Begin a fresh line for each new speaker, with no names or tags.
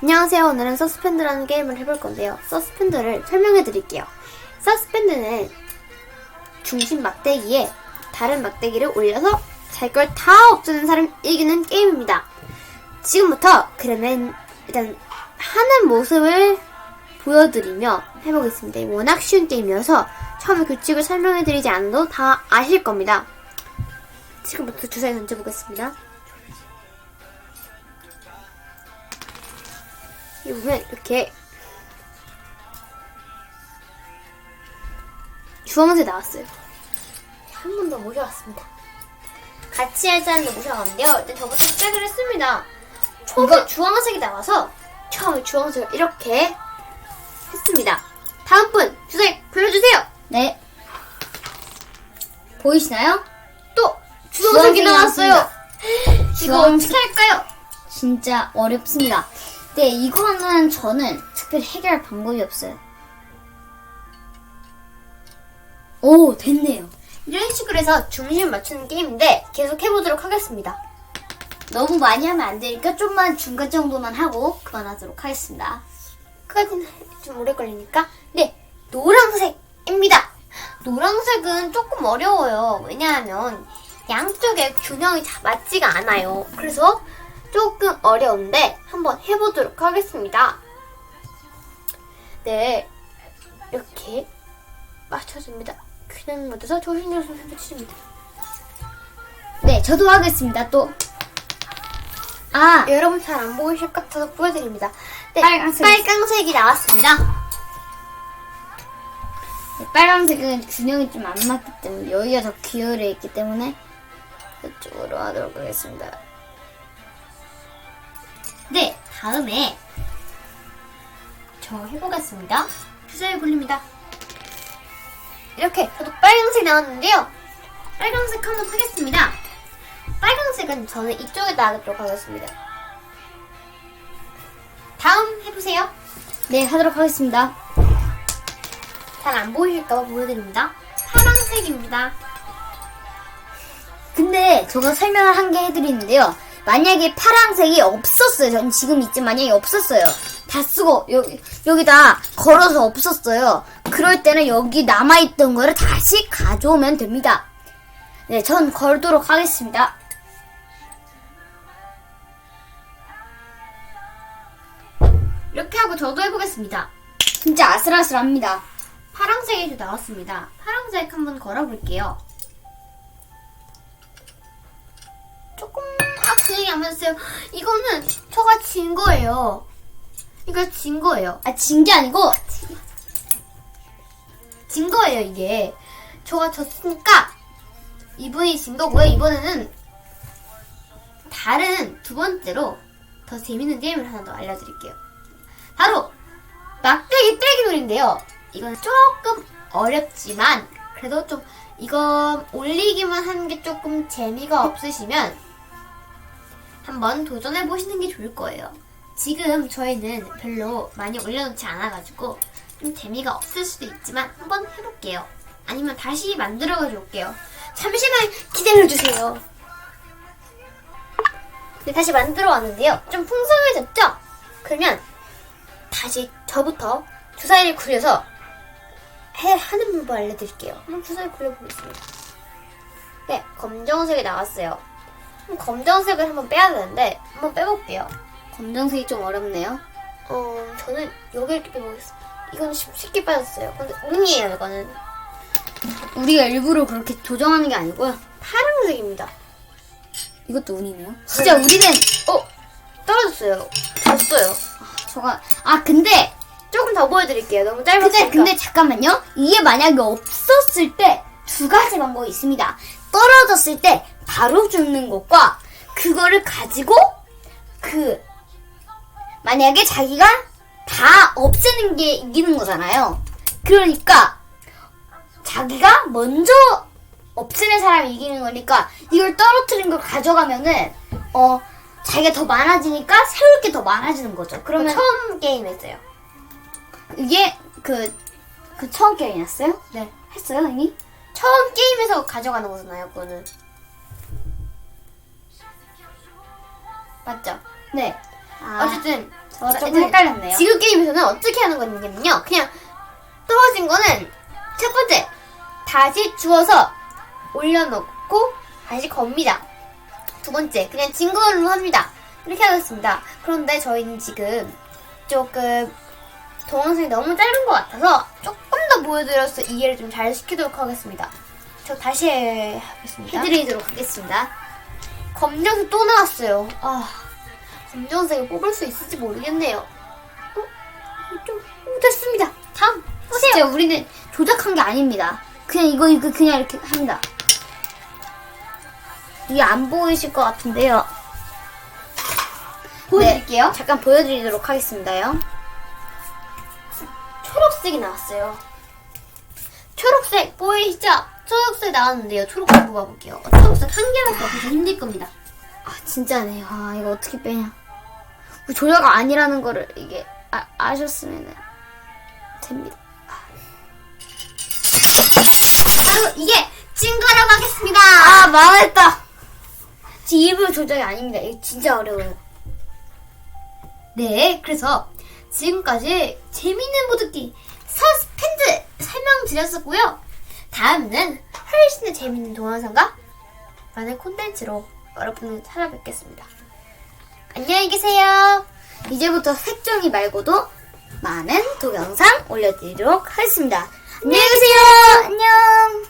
안녕하세요. 오늘은 서스펜드라는 게임을 해볼 건데요. 서스펜드를 설명해 드릴게요. 서스펜드는 중심 막대기에 다른 막대기를 올려서 자기 걸다 없애는 사람 이기는 게임입니다. 지금부터 그러면 일단 하는 모습을 보여드리며 해보겠습니다. 워낙 쉬운 게임이어서 처음에 규칙을 설명해 드리지 않아도 다 아실 겁니다. 지금부터 주사위 던져보겠습니다. 보면 이렇게 주황색 나왔어요. 한 번 더 모셔왔습니다. 같이 할 사람도 모셔왔는데요. 일단 저부터 시작을 했습니다. 처음에 주황색이 나와서 처음에 주황색을 이렇게 했습니다. 다음 분 주사위 불러주세요.
네. 보이시나요?
또 주황색이
주황색이
나왔어요. 이거
주황색.
어떻게 할까요?
진짜 어렵습니다. 네, 이거는 저는 특별히 해결할 방법이 없어요. 오, 됐네요.
이런 식으로 해서 중심을 맞추는 게임인데 계속 해보도록 하겠습니다.
너무 많이 하면 안 되니까 좀만 중간 정도만 하고 그만하도록 하겠습니다.
그까지는 좀 오래 걸리니까. 네, 노란색입니다. 노란색은 조금 어려워요. 왜냐하면 양쪽에 균형이 다 맞지가 않아요. 그래서 조금 어려운데 한번 해보도록 하겠습니다. 네, 이렇게 맞춰줍니다. 균형 맞춰서 조심조심 해주십니다.
네, 저도 하겠습니다. 또. 아,
여러분 잘 안 보이실 것 같아서 보여드립니다. 네,
빨간색.
빨강색이 나왔습니다.
네, 빨간색은 균형이 좀 안 맞기 때문에 여기가 더 기울어 있기 때문에
이쪽으로 하도록 하겠습니다.
네, 다음에
저 해보겠습니다. 주사위 굴립니다. 이렇게 저도 빨간색 나왔는데요. 빨간색 한번 하겠습니다. 빨간색은 저는 이쪽에다 하도록 하겠습니다. 다음 해보세요.
네, 하도록 하겠습니다.
잘 안 보이실까봐 보여드립니다. 파란색입니다.
근데 제가 설명을 한 개 해드리는데요. 만약에 파란색이 없었어요. 전 지금 있지 만약에 없었어요. 다 쓰고 여기 여기다 걸어서 없었어요. 그럴 때는 여기 남아있던 거를 다시 가져오면 됩니다. 네, 전 걸도록 하겠습니다.
이렇게 하고 저도 해보겠습니다.
진짜 아슬아슬합니다.
파란색이 좀 나왔습니다. 파란색 한번 걸어볼게요. 조금 아 분위기 안 맞았어요. 이거는 저가 진 거예요. 이거 진 거예요.
아, 진 게 아니고
진 거예요 이게. 저가 졌으니까 이분이 진 거고요. 이번에는 다른 두 번째로 더 재밌는 게임을 하나 더 알려드릴게요. 바로 막대기 떼기 놀인데요. 이건 조금 어렵지만 그래도 좀 이거 올리기만 하는 게 조금 재미가 없으시면 한번 도전해 보시는 게 좋을 거예요. 지금 저희는 별로 많이 올려놓지 않아가지고 좀 재미가 없을 수도 있지만 한번 해볼게요. 아니면 다시 만들어가지고 올게요. 잠시만 기다려주세요. 네, 다시 만들어 왔는데요. 좀 풍성해졌죠? 그러면 다시 저부터 주사위를 굴려서 해, 하는 방법 알려드릴게요. 한번 주사위 굴려보겠습니다. 네, 검정색이 나왔어요. 검정색을 한번 빼야 되는데 한번 빼볼게요.
검정색이 좀 어렵네요.
어, 저는 여기 이렇게 빼보겠습니다. 이건 쉽- 쉽게 빠졌어요. 근데 운이에요, 이거는.
우리가 일부러 그렇게 조정하는 게 아니고요.
파란색입니다.
이것도 운이네요. 진짜 우리는
어, 떨어졌어요. 졌어요.
저가 아 근데
조금 더 보여드릴게요. 너무
근데
짧았으니까.
근데 잠깐만요. 이게 만약에 없었을 때 두 가지 방법이 있습니다. 떨어졌을 때 바로 죽는 것과 그거를 가지고 그 만약에 자기가 다 없애는 게 이기는 거잖아요. 그러니까 자기가 먼저 없애는 사람이 이기는 거니까 이걸 떨어뜨린 걸 가져가면은 어 자기가 더 많아지니까 세울 게 더 많아지는 거죠. 그러면
처음 게임 했어요.
이게 그, 그 처음 게임이었어요?
네.
했어요, 이미?
처음 게임에서 가져가는 거잖아요, 그거는. 맞죠?
네. 아,
어쨌든
저 조금
일단
헷갈렸네요.
지금 게임에서는 어떻게 하는 거냐면요. 그냥 떨어진 거는 첫 번째 다시 주워서 올려놓고 다시 겁니다. 두 번째 그냥 진 걸로 합니다. 이렇게 하겠습니다. 그런데 저희는 지금 조금 동영상이 너무 짧은 것 같아서 조금 더 보여드려서 이해를 좀 잘 시키도록 하겠습니다. 저 다시 하겠습니다.
해드리도록 하겠습니다.
검정색 또 나왔어요. 아, 검정색을 뽑을 수 있을지 모르겠네요. 어? 좀, 어, 됐습니다. 다음, 보세요.
진짜 우리는 조작한 게 아닙니다. 그냥 이거 이거 그냥 이렇게 합니다. 이게 안 보이실 것 같은데요.
보여드릴게요.
네, 잠깐 보여드리도록 하겠습니다요.
초록색이 나왔어요. 초록색 보이시죠? 초록색 나왔는데요. 초록색 뽑아볼게요. 어, 초록색 한 개밖에 없어서 힘들 겁니다.
아 진짜네요. 아 이거 어떻게 빼냐? 그 조작 아니라는 거를 이게 아, 아셨으면 됩니다.
바로 이게 증거라고 하겠습니다.
아 망했다. 지금 일부러 조작이 아닙니다. 이거 진짜 어려워요.
네, 그래서 지금까지 재밌는 보드게임 서스펜드 설명드렸었고요. 다음은 훨씬 더 재밌는 동영상과 많은 콘텐츠로 여러분을 찾아뵙겠습니다. 안녕히 계세요.
이제부터 색종이 말고도 많은 동영상 올려드리도록 하겠습니다. 안녕히 계세요. 안녕.